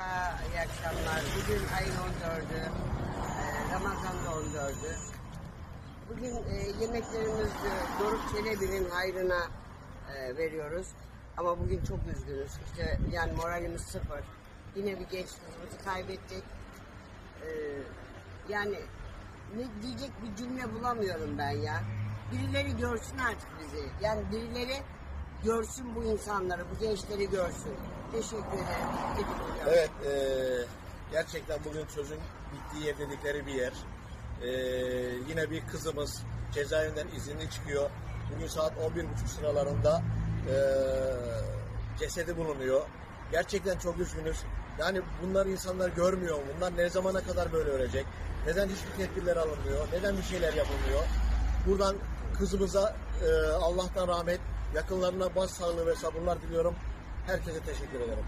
İyi akşamlar. Bugün ayın 14'ü. e, Ramazan'da 14'ü. Bugün e, yemeklerimizi Doruk Çelebi'nin hayrına e, veriyoruz. Ama bugün çok üzgünüz. İşte yani moralimiz sıfır. Yine bir genç kızımızı kaybettik. Yani ne diyecek bir cümle bulamıyorum ben ya. Birileri görsün artık bizi. Yani birileri görsün bu insanları, bu gençleri görsün. Teşekkür ederim. Evet, eee, gerçekten bugün sözün bittiği yer dedikleri bir yer. Eee, yine bir kızımız cezaevinden izinli çıkıyor. Bugün saat 11.30 sıralarında eee, cesedi bulunuyor. Gerçekten çok üzgünüz. Yani bunlar insanlar görmüyor. Bunlar ne zamana kadar böyle ölecek? Neden hiçbir tedbirler alınmıyor? Neden bir şeyler yapılmıyor? Buradan kızımıza eee, Allah'tan rahmet, yakınlarına baş sağlığı ve sabırlar diliyorum. Herkese teşekkür ederim.